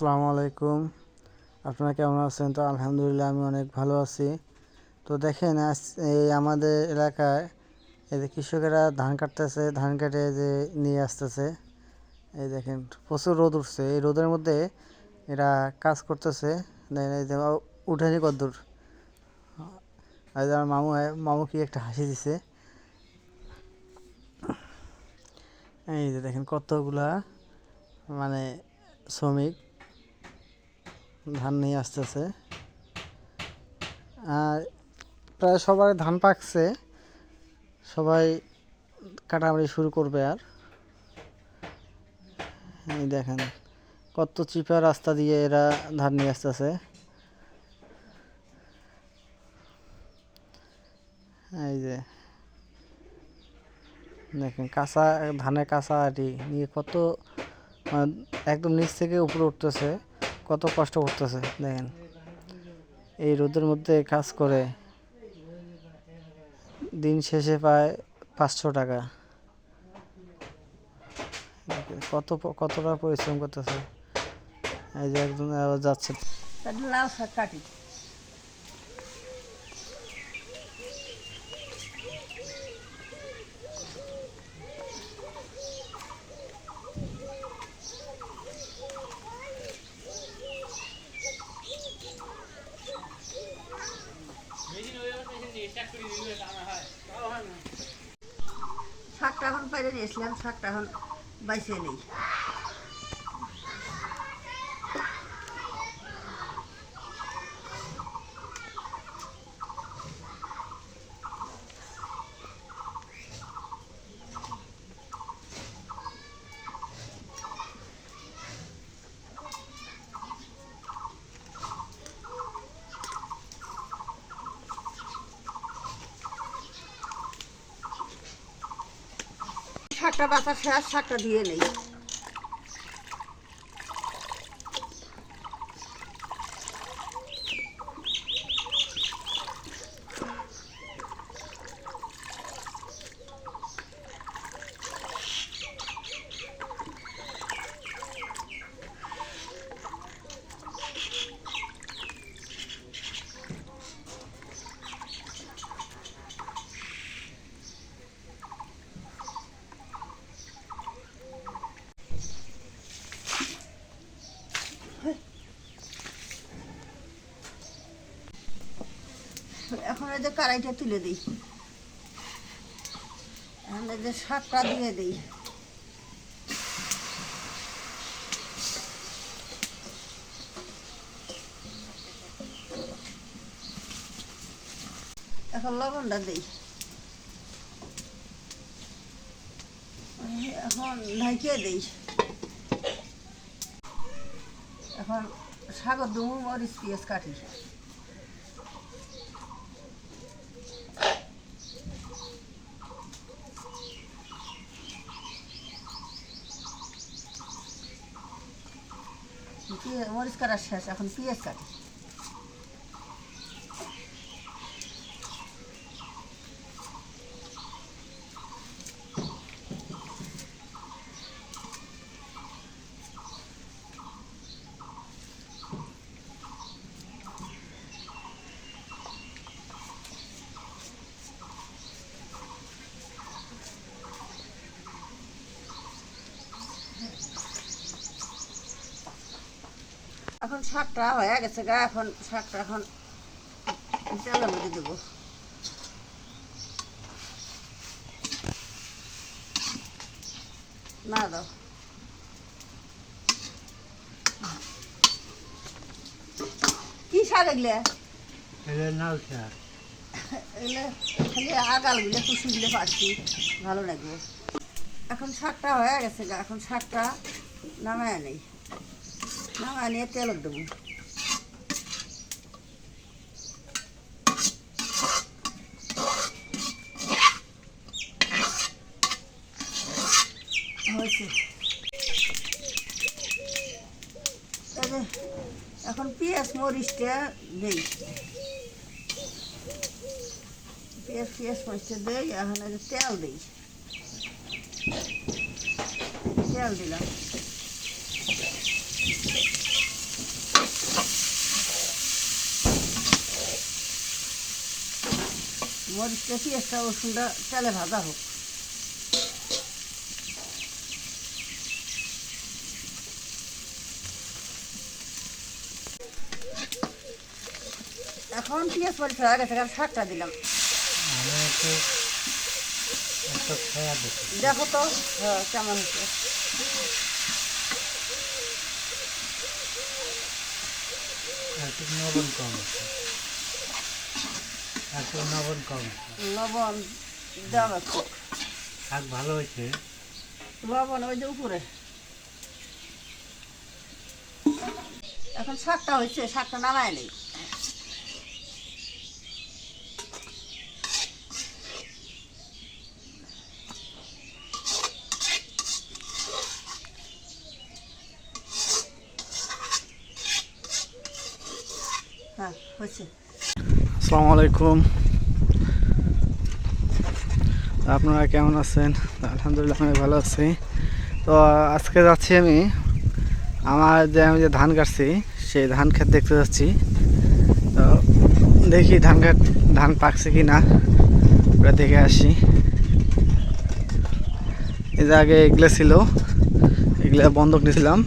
আসসালামু আলাইকুম। আপনারা কেমন আছেন? তো আলহামদুলিল্লাহ আমি অনেক ভালো আছি। তো দেখেন এই আমাদের এলাকায় এই যে কৃষকেরা ধান কাটতেছে, ধান কেটে যে নিয়ে আসতেছে। এই দেখেন, প্রচুর রোদ উঠছে। এই রোদের মধ্যে এরা কাজ করতেছে। দেখেন, এই যে উঠেনি কদ্দূর। যে আমার মামু মামু কি একটা হাসি দিছে। এই যে দেখেন, কতগুলা মানে শ্রমিক ধান নিয়ে আসতেছে। আর প্রায় সবার ধান পাকছে। সবাই কাটামারি শুরু করবে আর। এই দেখেন, কত চিপা রাস্তা দিয়ে এরা ধান নিয়ে আসতেছে। এই যে, দেখেন কাঁচা, ধানের কাঁচা আটি নিয়ে কত মানে একদম নিচ থেকে উপরে উঠতেছে। কত কষ্ট করতেছে, দেখেন। এই রোদের মধ্যে কাজ করে দিন শেষে পায় পাঁচশো টাকা। কত কতটা পরিশ্রম করতেছে। এই যে একজন যাচ্ছে। কাটি। পাইলে নিয়েছিলাম শাকটা এখন বাইসে নেই। শাকটা বাতাসে শেষ শাকটা দিয়ে নেই। এই যে কড়াইটা তুলে দিই। এই যে শাকটা দিয়ে দিই। এখন লবণটা দিই। এখন ঢাকিয়ে দিই। এখন শাকর দুমু মরিচ পেঁয়াজ কাটি। মরিচ কাটা শেষ এখন পিঁয়াজ কাটি। শাকটা হয়ে গেছে গা এখন শাকটা এখন তেলের মধ্যে দেবো। না দাও। কি শাক এগুলো? এগুলো খালি আগালগুলো কুসুগুলো পাচ্ছি ভালো লাগবে। এখন শাকটা হয়ে গেছে গা এখন শাকটা নামায় নেই। নামায় নিয়ে তেল দেবো। এখন পেঁয়াজ মরিচটা দেই। পেঁয়াজ পেঁয়াজ মরিচটা দেই, এখন তেল দিই। তেল দিলাম। মরিচটা পেঁয়াজটা রসুনটা তেলে ভাজা হোক। এখন পেঁয়াজ মরিচ হয়ে গেছে শাকটা দিলাম। একটু একটা দেখি তো হ্যাঁ কেমন হচ্ছে একটু লবণ কম আছে একটু লবণ কম। লবণ দাম শাক ভালো হয়েছে? লবণ ওই যে উপরে। এখন শাকটা হচ্ছে শাকটা নামায় নেই। হ্যাঁ হচ্ছে আসসালামু আলাইকুম। আপনারা কেমন আছেন? আলহামদুলিল্লাহ, আমি ভালো আছি। তো আজকে যাচ্ছি আমি আমার যে আমি যে ধান কাটছি, সেই ধান ক্ষেত দেখতে যাচ্ছি। তো দেখি ধান কাট, ধান পাকছে কি না ওটা দেখে আসি। এই যে আগে এগুলো ছিল, এগুলো বন্ধক নিয়েছিলাম।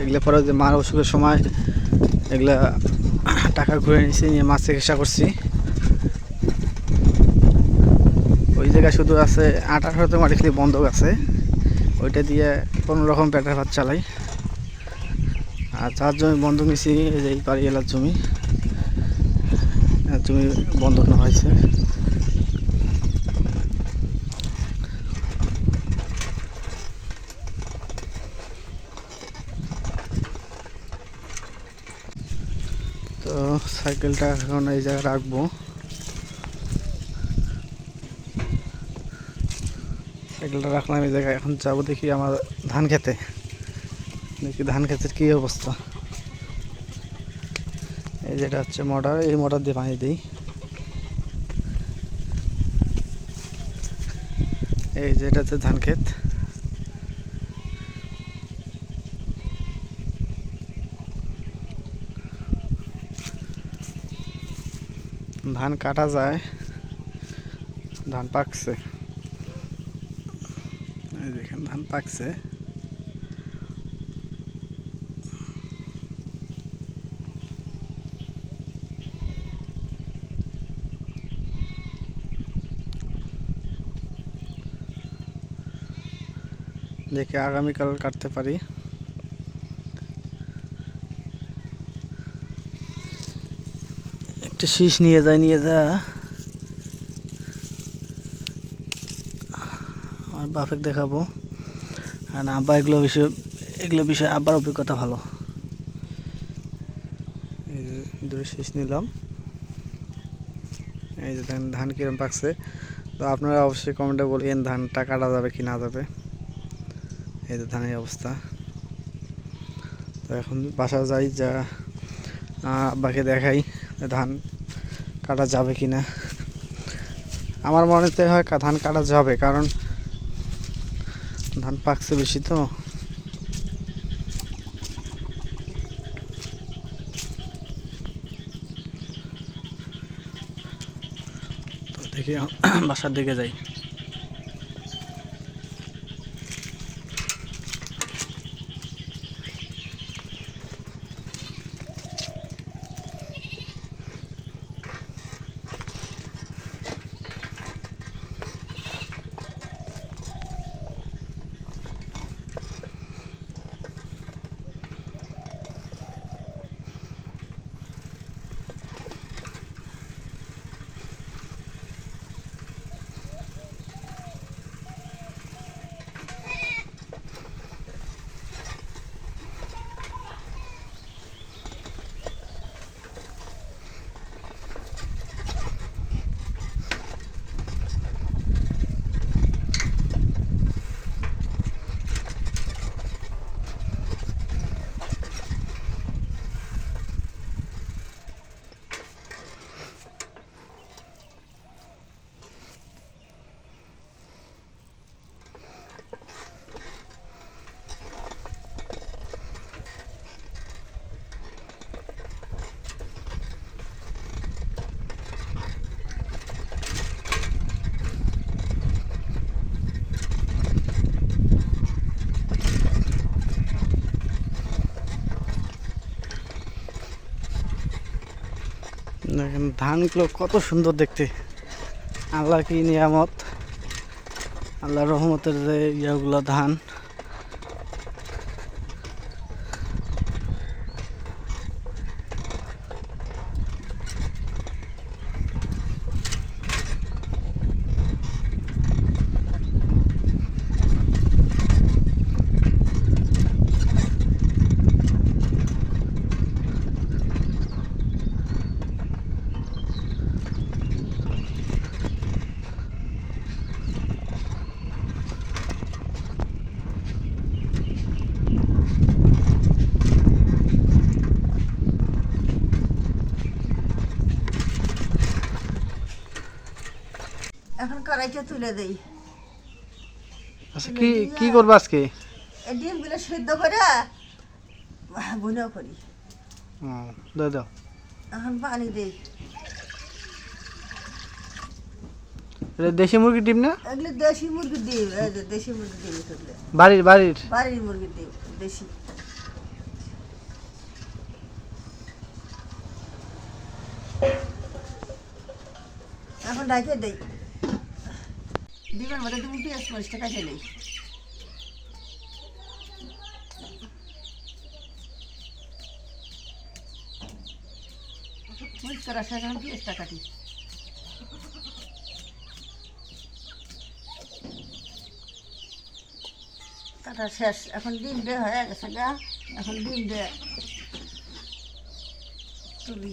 এগুলো পরে যে মার অসুখের সময় এগুলা টাকা ঘুরে নিয়েছি নিয়ে মাছ চিকিৎসা করছি। ওই জায়গায় শুধু আছে আট আঠারোতে মাটি বন্ধক আছে। ওইটা দিয়ে কোনো রকম পেটের ভাত চালাই। আর চার জমি বন্ধক নিয়েছি এই যে এই পাড়ি এলার জমি। জমি বন্ধক নেওয়া হয়েছে তো সাইকেলটা এখন এই জায়গায় রাখব। সাইকেলটা রাখলাম এই জায়গায়, এখন যাব দেখি আমার ধান খেতে। দেখি ধান ক্ষেতের কী অবস্থা। এই যেটা হচ্ছে মোটর এই মোটর দিয়ে পানি দিই। এই যেটা হচ্ছে ধান ক্ষেত। ধান কাটা যায় ধান পাকছে এই দেখেন ধান পাকছে দেখে আগামীকাল কাটতে পারি একটা শীষ নিয়ে যায়, নিয়ে যা আমার বাপের দেখাবো। আর আব্বা এগুলো বিষয়ে এগুলো বিষয়ে আব্বার অভিজ্ঞতা ভালো। দুটো শীষ নিলাম। এই যে ধান ধান কিরম পাকছে। তো আপনারা অবশ্যই কমেন্টে বলবেন ধানটা কাটা যাবে কি না যাবে। এই যে ধানের অবস্থা। তো এখন বাসা যাই, যা আব্বাকে দেখাই ধান। কাটা যাবে কি না? আমার মনেতে হয় ধান কাটা যাবে, কারণ ধান পাকছে বেশি তো দেখি, বাসার দিকে যাই। ধানগুলো কত সুন্দর দেখতে। আল্লাহ কি নিয়ামত। আল্লাহ রহমতের যে ইয়েগুলো ধান। কড়াইটা তুলে দেই। আচ্ছা কি কি করব আজকে? ডিমগুলো সেদ্ধ করে বুনেও করি। দাও দাও। এখন পানি দেই। এটা দেশি মুরগির ডিম না? এগুলো দেশি মুরগির ডিম দেশি মুরগির ডিম বাড়ির বাড়ির? বাড়ির মুরগির ডিম দেশি। এখন ডাকে দেই। ডিমের মধ্যে তুমি পেঁয়াজ পেঁয়াজটা কাটি কাটা শেষ, এখন ডিম দে, হয়ে গেছে গা। এখন ডিম দে। তুলি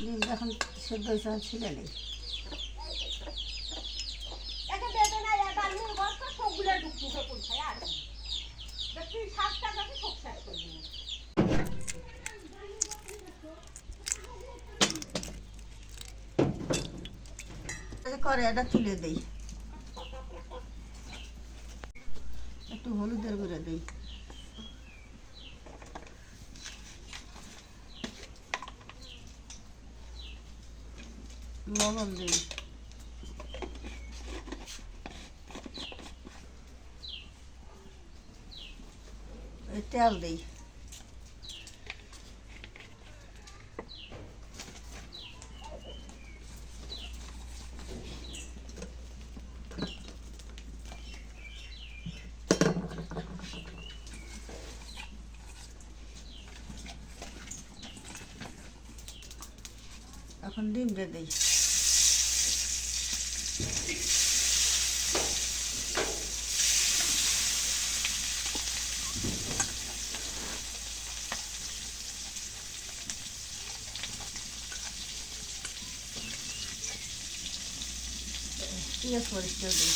ডিম এখন সেদ্ধ হয়েছে ছিলে নেই করে এটা তুলে দেই একটু হলুদের গুঁড়ো দেই লবণ দিই এই তেল দিই এখন ডিম দিয়ে দিই পেঁয়াজ মরিচটা দিই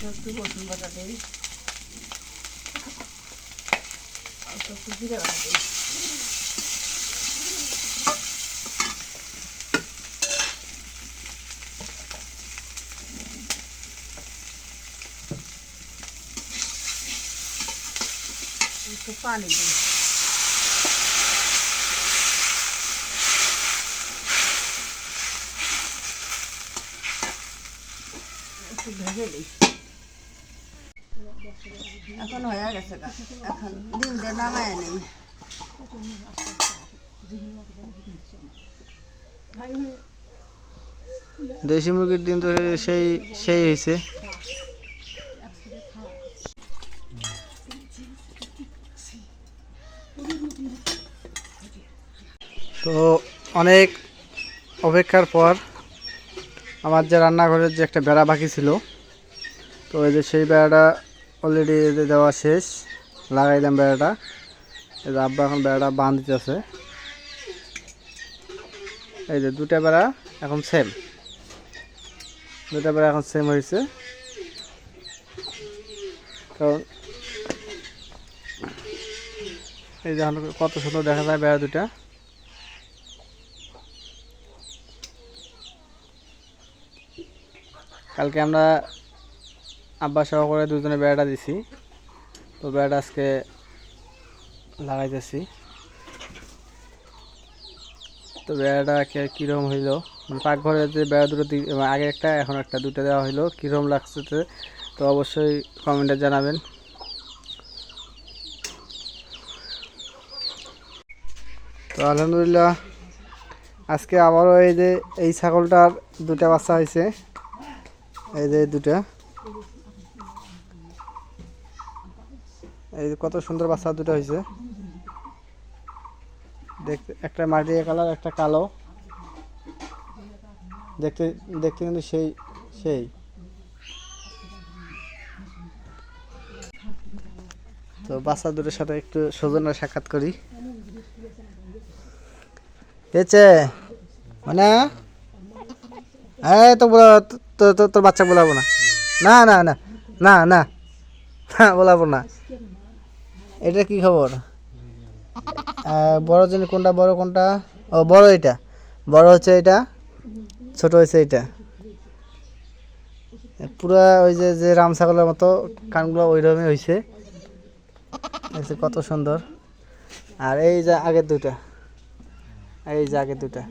অল্প একটু রসুন বাটা দিই অল্প একটু জিরে বাটা দিই একটু পানি দিই একটু ভেজে দিই এখন হয়ে গেছে এখন দিয়ে নামায় নেই। দেশি মুরগির ডিম তো সেই সেই হয়েছে। তো অনেক অপেক্ষার পর আমার যে রান্নাঘরের যে একটা বেড়া বাকি ছিল, তো এই যে সেই বেড়াটা অলরেডি দেওয়া শেষ। লাগাইলাম বেড়াটা। এই যে আব্বা এখন বেড়াটা বাঁধ দিতেছে এই যে দুটা বেড়া এখন সেম দুটা বেড়া এখন সেম হয়েছে কারণ এই যে কত সুন্দর দেখা যায় বেড়া দুটা কালকে আমরা আব্বা সহ করে দুজনে বেড়াটা দিছি। তো বেড়াটা আজকে লাগাইতেছি। তো বেড়াটা কীরকম হইল? মানে পাকঘরে যে বেড়া দুটো আগে একটা, এখন একটা দুটো দেওয়া হইল। কীরকম লাগছে তো? অবশ্যই কমেন্টে জানাবেন। তো আলহামদুলিল্লাহ, আজকে আবারও এই যে, এই ছাগলটার দুটা বাচ্চা হয়েছে এই যে দুটা এই কত সুন্দর বাচ্চা দুটো হয়েছে। দেখতে, একটা মাটি কালার, একটা কালো। দেখতে দেখতে কিন্তু সেই সেই। তো বাচ্চা দুটোর সাথে একটু সৌজন্য সাক্ষাৎ করি। এছে মানে? এই তো তোর বাচ্চা বলাবো না না না না না না, বলাবো না। এটা কি খবর? বড় জিনিস কোনটা, বড় কোনটা? ও, বড় এটা। বড় হচ্ছে এটা, ছোট হয়েছে এটা। পুরা ওই যে যে রাম ছাগলের মতো কানগুলো ওই রকমই হয়েছে দেখছি কত সুন্দর। আর এই যে আগের দুটা এই যে আগের দুটা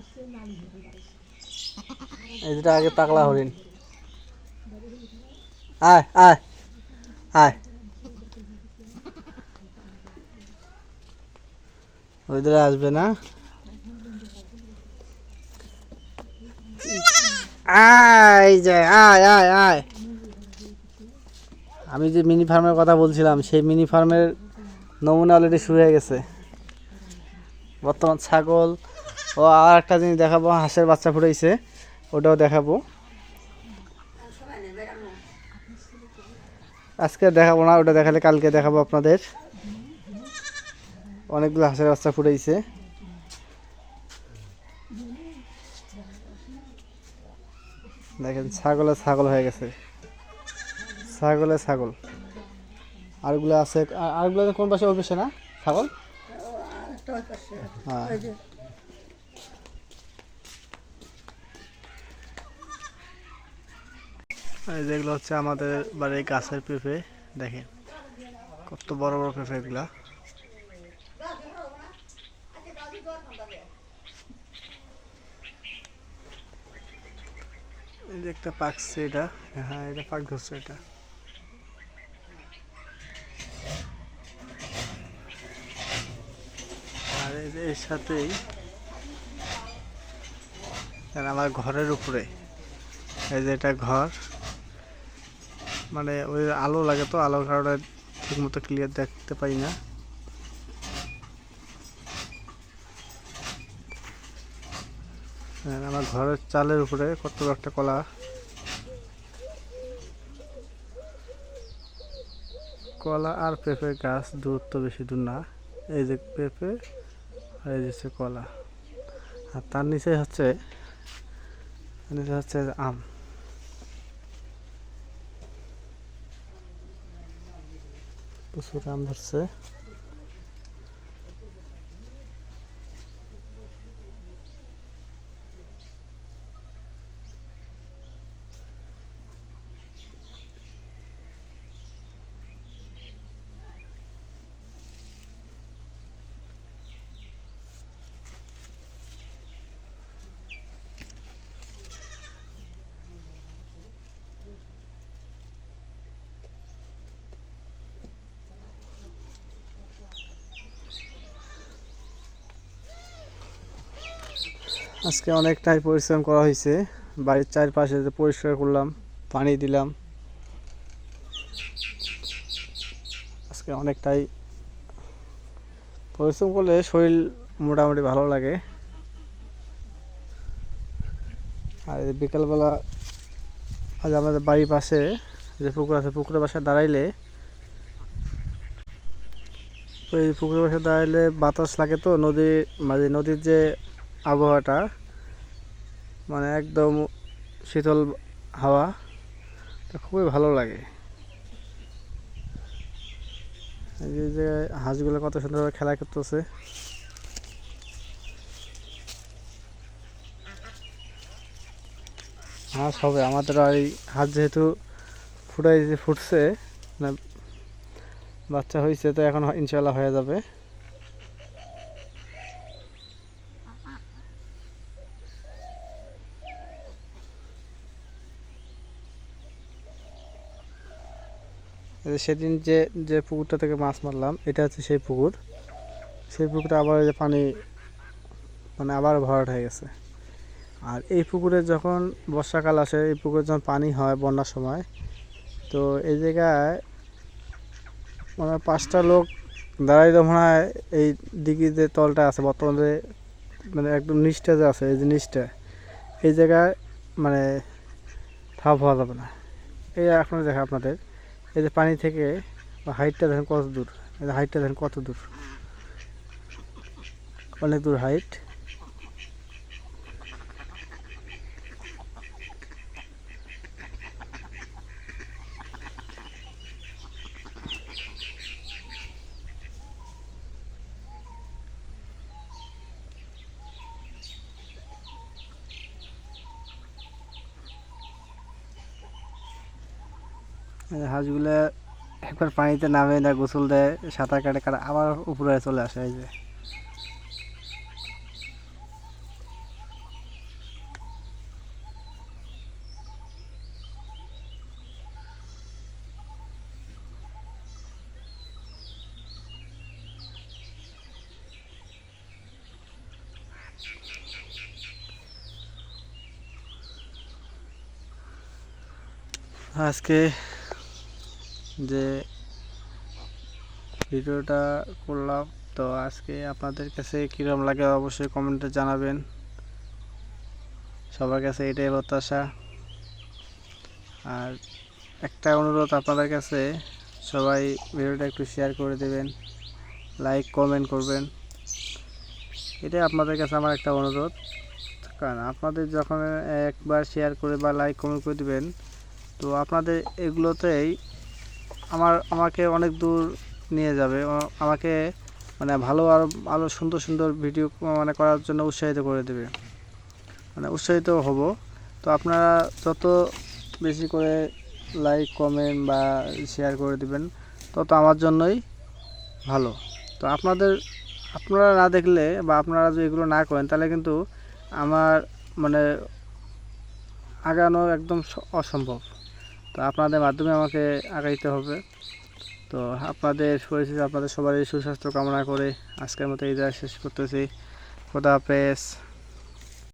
এই দুটা আগে পাগলা হরিণ। আয় আয় আয়। ওই ধরে আসবে না? আয় যে, আয় আয় আয়। আমি যে মিনি ফার্মের কথা বলছিলাম, সেই মিনি ফার্মের নমুনা অলরেডি শুরু হয়ে গেছে। বর্তমান ছাগল ও আর একটা জিনিস দেখাবো, হাঁসের বাচ্চা ফুটাইছে, ওটাও দেখাবো। আজকে দেখাবো না, ওটা দেখালে কালকে দেখাবো আপনাদের। অনেকগুলো হাঁসের বাচ্চা ফুটাইছে। দেখেন, ছাগলে ছাগল হয়ে গেছে। ছাগলে ছাগল। আরগুলো আছে আর- আরগুলো কোন পাশে, ওই না? ছাগল। হ্যাঁ। যেগুলো হচ্ছে আমাদের বাড়ির গাছের পেঁপে, দেখেন। কত বড় বড় পেঁপে এগুলা। এই যে একটা পাকছে এটা হ্যাঁ এটা পাক ধরছে এটা আর এর সাথেই আমার ঘরের উপরে, এই যে এটা ঘর মানে ওই আলো লাগে তো, আলোর কারণে ঠিক মতো ক্লিয়ার দেখতে পাই না হ্যাঁ, আমার ঘরের চালের উপরে কত একটা কলা? কলা আর পেঁপে গাছ দূরত্ব বেশি দূর না। এই যে পেঁপে আর এই যে কলা। আর তার নিচে হচ্ছে নিচে হচ্ছে আম। প্রচুর আম ধরছে। আজকে অনেকটাই পরিশ্রম করা হয়েছে। বাড়ির চারপাশে পরিষ্কার করলাম, পানি দিলাম। আজকে অনেকটাই পরিশ্রম করলে শরীর মোটামুটি ভালো লাগে। আর বিকালবেলা আজ আমাদের বাড়ির পাশে যে পুকুর আছে, পুকুরের পাশে দাঁড়াইলে ওই পুকুরের পাশে দাঁড়াইলে বাতাস লাগে তো নদী মানে নদীর যে আবহাওয়াটা মানে একদম শীতল হাওয়া খুবই ভালো লাগে। এই যে- হাঁসগুলো কত সুন্দরভাবে খেলা করতেছে। হাঁস হবে, আমাদের এই হাঁস যেহেতু ফুটাই ফুটছে বাচ্চা হয়েছে তো এখন ইনশাল্লাহ হয়ে যাবে। সেদিন যে যে পুকুরটা থেকে মাছ মারলাম, এটা হচ্ছে সেই পুকুর। সেই পুকুরে আবার যে পানি মানে আবার ভরাট হয়ে গেছে। আর এই পুকুরে যখন বর্ষাকাল আসে, এই পুকুরে যখন পানি হয় বন্যার সময়, তো এই জায়গায় মানে পাঁচটা লোক দাঁড়াইতে মনে হয় এই দিঘির যে তলটা আছে, বর্তমানে মানে একদম নিচটা যে আছে, এই যে নিচটা, এই জায়গায় মানে থাপ হওয়া যাবে না। এই এখন দেখা আপনাদের। এই যে পানি থেকে হাইটটা দেখেন কত দূর, এই যে হাইটটা দেখেন কত দূর? অনেক দূর হাইট হাঁসগুলো একবার পানিতে নামে না গোসল দেয়, সাঁতার কাটে কাটে, আবার উপরে চলে আসে, এই যে। আজকে যে ভিডিওটা করলাম, তো আজকে আপনাদের কাছে কীরকম লাগে অবশ্যই কমেন্টে জানাবেন। সবার কাছে এটাই প্রত্যাশা। আর একটা অনুরোধ আপনাদের কাছে, সবাই ভিডিওটা একটু শেয়ার করে দেবেন লাইক কমেন্ট করবেন। এটাই আপনাদের কাছে আমার একটা অনুরোধ। কারণ আপনাদের যখন একবার শেয়ার করে বা লাইক কমেন্ট করে দেবেন, তো আপনাদের এগুলোতেই আমার, আমাকে অনেক দূর নিয়ে যাবে। আমাকে মানে ভালো আরও আরও সুন্দর সুন্দর ভিডিও মানে করার জন্য উৎসাহিত করে দেবে। মানে উৎসাহিত হব। তো আপনারা যত বেশি করে লাইক কমেন্ট বা শেয়ার করে দিবেন, তত আমার জন্যই ভালো। তো আপনাদের, আপনারা না দেখলে বা আপনারা যদি এগুলো না করেন, তাহলে কিন্তু আমার মানে আগানো একদম অসম্ভব। তো আপনাদের মাধ্যমে আমাকে আগাইতে হবে। তো আপনাদের পরিস্থিতি, আপনাদের সবারই সুস্বাস্থ্য কামনা করে আজকের মতো এই শেষ করতেছি। খোদা হাফেজ।